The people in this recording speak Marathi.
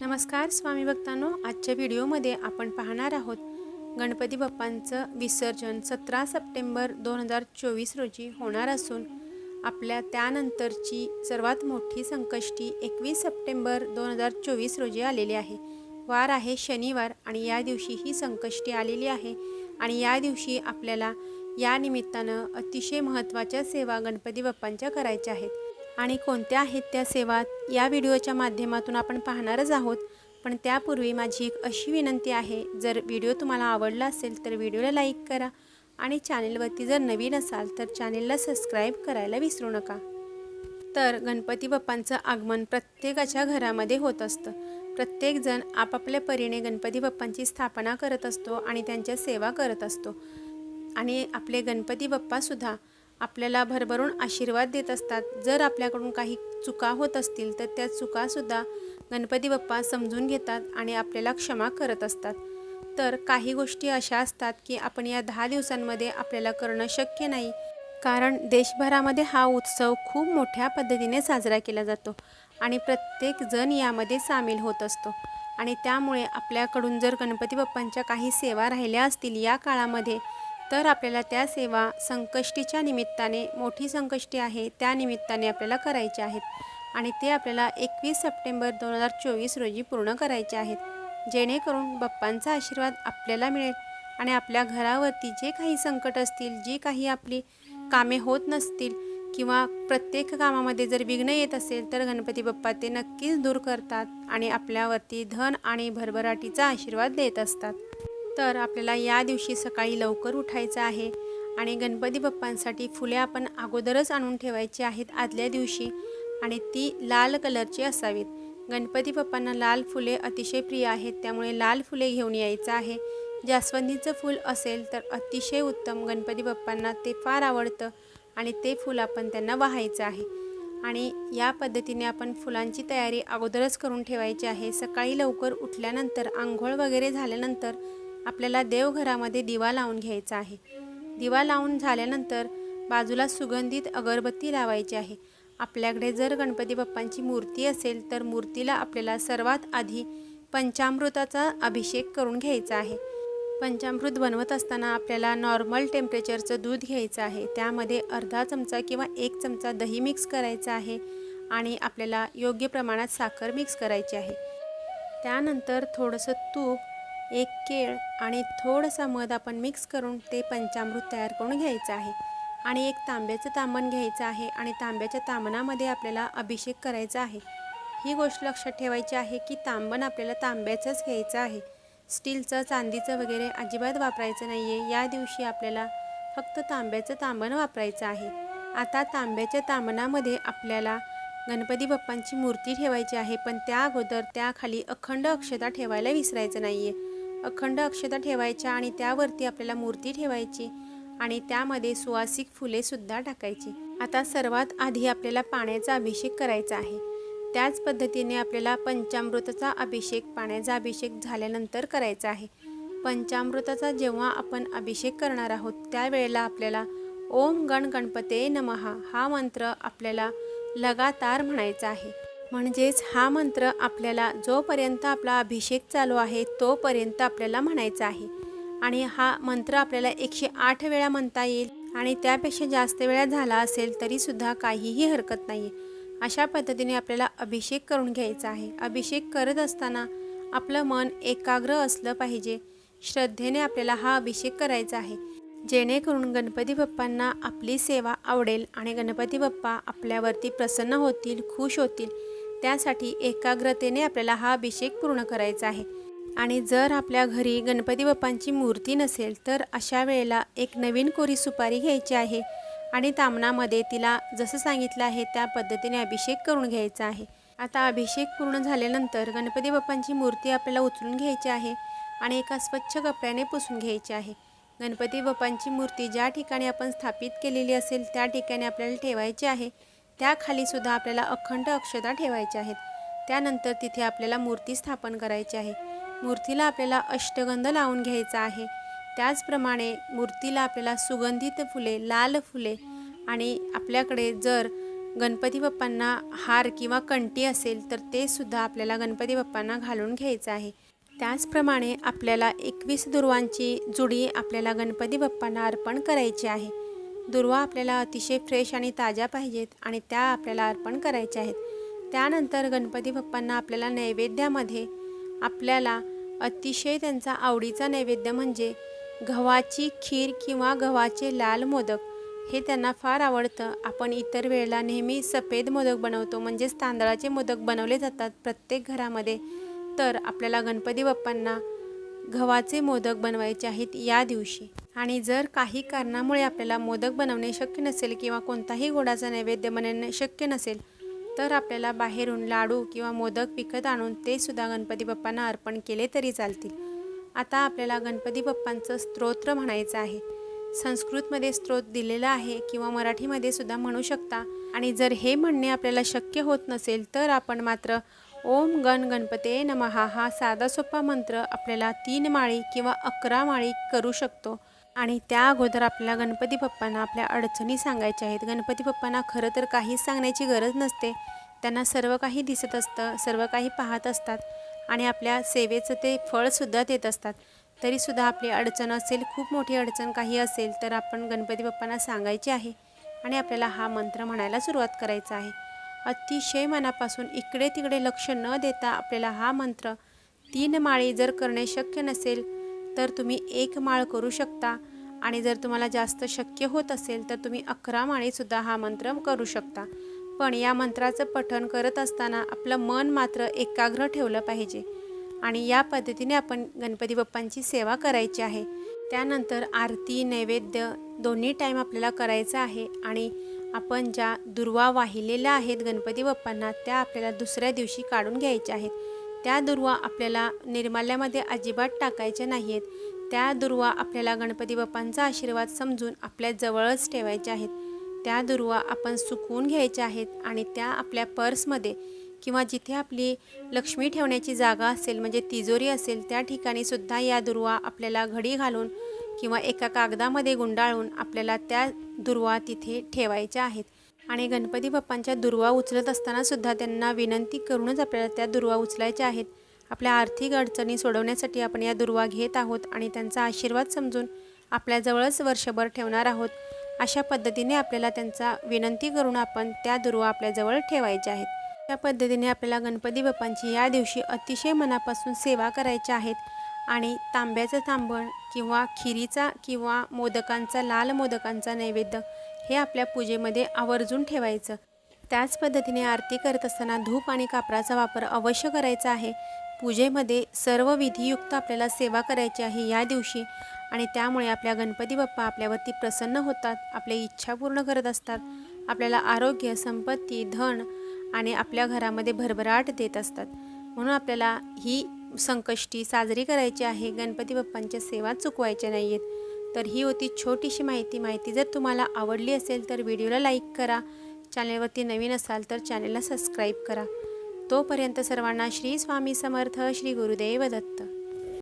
नमस्कार स्वामी भक्तांनो. आजच्या व्हिडिओमध्ये आपण पाहणार आहोत गणपती बाप्पांचं विसर्जन सतरा सप्टेंबर दोन हजार चोवीस रोजी होणार असून आपल्या त्यानंतरची सर्वात मोठी संकष्टी एकवीस सप्टेंबर दोन हजार चोवीस रोजी आलेली आहे. वार आहे शनिवार आणि या दिवशी ही संकष्टी आलेली आहे आणि या दिवशी आपल्याला या निमित्तानं अतिशय महत्त्वाच्या सेवा गणपती बाप्पांच्या करायच्या आहेत. आणि कोणत्या आहेत त्या सेवा या व्हिडिओच्या माध्यमातून आपण पाहणारच आहोत. पण त्यापूर्वी माझी एक अशी विनंती आहे जर व्हिडिओ तुम्हाला आवडला असेल तर व्हिडिओला लाईक करा आणि चॅनेलवरती जर नवीन असाल तर चॅनेलला सबस्क्राईब करायला विसरू नका. तर गणपती बाप्पांचं आगमन प्रत्येकाच्या घरामध्ये होत असतं. प्रत्येकजण आपापल्या परीने गणपती बाप्पांची स्थापना करत असतो आणि त्यांच्या सेवा करत असतो. आणि आपले गणपती बाप्पासुद्धा आपल्याला भरभरून आशीर्वाद देत असतात. जर आपल्याकडून काही चुका होत असतील तर त्या चुकासुद्धा गणपती बाप्पा समजून घेतात आणि आपल्याला क्षमा करत असतात. तर काही गोष्टी अशा असतात की आपण या दहा दिवसांमध्ये आपल्याला करणं शक्य नाही. कारण देशभरामध्ये हा उत्सव खूप मोठ्या पद्धतीने साजरा केला जातो आणि प्रत्येक जण यामध्ये सामील होत असतो. आणि त्यामुळे आपल्याकडून जर गणपती बाप्पांच्या काही सेवा राहिल्या असतील या काळामध्ये तर आपल्याला त्या सेवा संकष्टीच्या निमित्ताने मोठी संकष्टी आहे त्या निमित्ताने आपल्याला करायच्या आहेत. आणि ते आपल्याला एकवीस सप्टेंबर दोन हजार चोवीस रोजी पूर्ण करायचे आहेत. जेणेकरून बाप्पांचा आशीर्वाद आपल्याला मिळेल आणि आपल्या घरावरती जे काही संकट असतील जी काही आपली कामे होत नसतील किंवा प्रत्येक कामामध्ये जर विघ्न येत असेल तर गणपती बाप्पा ते नक्कीच दूर करतात आणि आपल्यावरती धन आणि भरभराटीचा आशीर्वाद देत असतात. तर आपल्याला या दिवशी सकाळी लवकर उठायचं आहे. आणि गणपती बाप्पांसाठी फुले आपण अगोदरच आणून ठेवायची आहेत आदल्या दिवशी. आणि ती लाल कलरची असावीत. गणपती बाप्पांना लाल फुले अतिशय प्रिय आहेत. त्यामुळे लाल फुले घेऊन यायचं आहे. जास्वंदीचं फूल असेल तर अतिशय उत्तम गणपती बाप्पांना ते फार आवडतं. आणि ते फूल आपण त्यांना वाहायचं आहे. आणि या पद्धतीने आपण फुलांची तयारी अगोदरच करून ठेवायची आहे. सकाळी लवकर उठल्यानंतर आंघोळ वगैरे झाल्यानंतर आपल्याला देवघरामध्ये दिवा लावून घ्यायचा आहे. दिवा लावून झाल्यानंतर बाजूला सुगंधित अगरबत्ती लावायची आहे. आपल्याकडे जर गणपती बाप्पांची मूर्ती असेल तर मूर्तीला आपल्याला सर्वात आधी पंचामृताचा अभिषेक करून घ्यायचा आहे. पंचामृत बनवत असताना आपल्याला नॉर्मल टेम्परेचरचं दूध घ्यायचं आहे. त्यामध्ये अर्धा चमचा किंवा एक चमचा दही मिक्स करायचा आहे आणि आपल्याला योग्य प्रमाणात साखर मिक्स करायची आहे. त्यानंतर थोडंसं तूप एक केळ आणि थोडंसं मध आपण मिक्स करून ते पंचामृत तयार करून घ्यायचं आहे. आणि एक तांब्याचं तांबण घ्यायचं आहे आणि तांब्याच्या तांबणामध्ये आपल्याला अभिषेक करायचा आहे. ही गोष्ट लक्षात ठेवायची आहे की तांबण आपल्याला तांब्याचंच घ्यायचं आहे. स्टीलचं चांदीचं वगैरे अजिबात वापरायचं नाही आहे या दिवशी आपल्याला फक्त तांब्याचं तांबण वापरायचं आहे. आता तांब्याच्या तांबणामध्ये आपल्याला गणपती बाप्पांची मूर्ती ठेवायची आहे पण त्या अगोदर त्याखाली अखंड अक्षता ठेवायला विसरायचं नाही आहे अखंड अक्षता ठेवायच्या आणि त्यावरती आपल्याला मूर्ती ठेवायची आणि त्यामध्ये सुवासिक फुलेसुद्धा टाकायची. आता सर्वात आधी आपल्याला पाण्याचा अभिषेक करायचा आहे. त्याच पद्धतीने आपल्याला पंचामृताचा अभिषेक पाण्याचा अभिषेक झाल्यानंतर करायचा आहे. पंचामृताचा जेव्हा आपण अभिषेक करणार आहोत त्यावेळेला आपल्याला ओम गण गणपते नमहा हा मंत्र आपल्याला लगातार म्हणायचा आहे. म्हणजेच हा मंत्र आपल्याला जोपर्यंत आपला अभिषेक चालू आहे तोपर्यंत आपल्याला म्हणायचा आहे. आणि हा मंत्र आपल्याला एकशे आठ वेळा म्हणता येईल आणि त्यापेक्षा जास्त वेळा झाला असेल तरीसुद्धा काहीही हरकत नाही आहे अशा पद्धतीने आपल्याला अभिषेक करून घ्यायचा आहे. अभिषेक करत असताना आपलं मन एकाग्र असलं पाहिजे. श्रद्धेने आपल्याला हा अभिषेक करायचा आहे. जेणेकरून गणपती बाप्पांना आपली सेवा आवडेल आणि गणपती बाप्पा आपल्यावरती प्रसन्न होतील खुश होतील. त्यासाठी एकाग्रतेने आपल्याला हा अभिषेक पूर्ण करायचा आहे. आणि जर आपल्या घरी गणपती बाप्पांची मूर्ती नसेल तर अशा वेळेला एक नवीन कोरी सुपारी घ्यायची आहे आणि तामणामध्ये तिला जसं सांगितलं आहे त्या पद्धतीने अभिषेक करून घ्यायचा आहे. आता अभिषेक पूर्ण झाल्यानंतर गणपती बाप्पांची मूर्ती आपल्याला उचलून घ्यायची आहे आणि एका स्वच्छ कपड्याने पुसून घ्यायची आहे. गणपती बाप्पांची मूर्ती ज्या ठिकाणी आपण स्थापित केलेली असेल त्या ठिकाणी आपल्याला ठेवायची आहे. त्याखाली सुद्धा आपल्याला अखंड अक्षता ठेवायच्या आहेत. त्यानंतर तिथे आपल्याला मूर्ती स्थापन करायची आहे. मूर्तीला आपल्याला अष्टगंध लावून घ्यायचा आहे. त्याचप्रमाणे मूर्तीला आपल्याला सुगंधित फुले लाल फुले आणि आपल्याकडे जर गणपती बाप्पांना हार किंवा कंटी असेल तर ते सुद्धा आपल्याला गणपती बाप्पांना घालून घ्यायचं आहे. त्याचप्रमाणे आपल्याला एकवीस दुर्वांची जुडी आपल्याला गणपती बाप्पांना अर्पण करायची आहे. दुर्वा आपल्याला अतिशय फ्रेश आणि ताज्या पाहिजेत आणि त्या आपल्याला अर्पण करायच्या आहेत. त्यानंतर गणपती बाप्पांना आपल्याला नैवेद्यामध्ये आपल्याला अतिशय त्यांचा आवडीचा नैवेद्य म्हणजे गव्हाची खीर किंवा गव्हाचे लाल मोदक हे त्यांना फार आवडतं. आपण इतर वेळेला नेहमी सफेद मोदक बनवतो म्हणजेच तांदळाचे मोदक बनवले जातात प्रत्येक घरामध्ये. तर आपल्याला गणपती बाप्पांना गव्हाचे मोदक बनवायचे आहेत या दिवशी. आणि जर काही कारणामुळे आपल्याला मोदक बनवणे शक्य नसेल किंवा कोणताही गोडाचा नैवेद्य बनवणे शक्य नसेल तर आपल्याला बाहेरून लाडू किंवा मोदक विकत आणून ते सुद्धा गणपती बाप्पांना अर्पण केले तरी चालतील. आता आपल्याला गणपती बाप्पांचं स्तोत्र म्हणायचं आहे. संस्कृतमध्ये स्त्रोत दिलेला आहे किंवा मराठीमध्ये सुद्धा म्हणू शकता. आणि जर हे म्हणणे आपल्याला शक्य होत नसेल तर आपण मात्र ओम गण गणपते नमहा हा साधा सोपा मंत्र आपल्याला तीन माळी किंवा अकरा माळी करू शकतो. आणि त्या अगोदर आपल्याला गणपती बाप्पांना आपल्या अडचणी सांगायच्या आहेत. गणपती बाप्पांना खरं तर काहीच सांगण्याची गरज नसते. त्यांना सर्व काही दिसत असतं सर्व काही पाहत असतात आणि आपल्या सेवेचं ते फळसुद्धा देत असतात. तरीसुद्धा आपली अडचण असेल खूप मोठी अडचण काही असेल तर आपण गणपती बाप्पांना सांगायची आहे आणि आपल्याला हा मंत्र म्हणायला सुरुवात करायचा आहे. अतिशय मनापासून इकडे तिकडे लक्ष न देता आपल्याला हा मंत्र तीन माळी जर करणे शक्य नसेल तर तुम्ही एक माळ करू शकता. आणि जर तुम्हाला जास्त शक्य होत असेल तर तुम्ही अकरा माळीसुद्धा हा मंत्र करू शकता. पण या मंत्राचं पठण करत असताना आपलं मन मात्र एकाग्र ठेवलं पाहिजे. आणि या पद्धतीने आपण गणपती बाप्पांची सेवा करायची आहे. त्यानंतर आरती नैवेद्य दोन्ही टाईम आपल्याला करायचं आहे. आणि आपण ज्या दुर्वा वाहिलेल्या आहेत गणपती बाप्पांना त्या आपल्याला दुसऱ्या दिवशी काढून घ्यायच्या आहेत. त्या दुर्वा आपल्याला निर्माल्यामध्ये अजिबात टाकायच्या नाही आहेत त्या दुर्वा आपल्याला गणपती बाप्पांचा आशीर्वाद समजून आपल्या जवळच ठेवायच्या आहेत. त्या दुर्वा आपण सुकवून घ्यायच्या आहेत आणि त्या आपल्या पर्समध्ये किंवा जिथे आपली लक्ष्मी ठेवण्याची जागा असेल म्हणजे तिजोरी असेल त्या ठिकाणी सुद्धा या दुर्वा आपल्याला घडी घालून किंवा एका कागदामध्ये गुंडाळून आपल्याला त्या दुर्वा तिथे ठेवायच्या आहेत. आणि गणपती बाप्पांच्या दुर्वा उचलत असताना सुद्धा त्यांना विनंती करूनच आपल्याला त्या दुर्वा उचलायच्या आहेत. आपल्या आर्थिक अडचणी सोडवण्यासाठी आपण या दुर्वा घेत आहोत आणि त्यांचा आशीर्वाद समजून आपल्याजवळच वर्षभर ठेवणार आहोत. अशा पद्धतीने आपल्याला त्यांचा विनंती करून आपण त्या दुर्वा आपल्याजवळ ठेवायच्या आहेत. त्या पद्धतीने आपल्याला गणपती बाप्पांची या दिवशी अतिशय मनापासून सेवा करायच्या आहेत आणि तांब्याचं तांबण किंवा खिरीचा किंवा मोदकांचा लाल मोदकांचा नैवेद्य हे आपल्या पूजेमध्ये आवर्जून ठेवायचं. त्याच पद्धतीने आरती करत असताना धूप आणि कापराचा वापर अवश्य करायचा आहे. पूजेमध्ये सर्व विधियुक्त आपल्याला सेवा करायची आहे या दिवशी आणि त्यामुळे आपल्या गणपती बाप्पा आपल्यावरती प्रसन्न होतात आपल्या इच्छा पूर्ण करत असतात आपल्याला आरोग्य संपत्ती धन आणि आपल्या घरामध्ये भरभराट देत असतात. म्हणून आपल्याला ही संकष्टी साजरी करायची आहे. गणपती बाप्पांच्या सेवा चुकवायच्या नाही आहेत तर ही होती छोटीशी माहिती. माहिती जर तुम्हाला आवडली असेल तर व्हिडिओला लाईक करा. चॅनलवरती नवीन असाल तर चॅनलला सबस्क्राईब करा. तोपर्यंत सर्वांना श्री स्वामी समर्थ श्री गुरुदेव दत्त.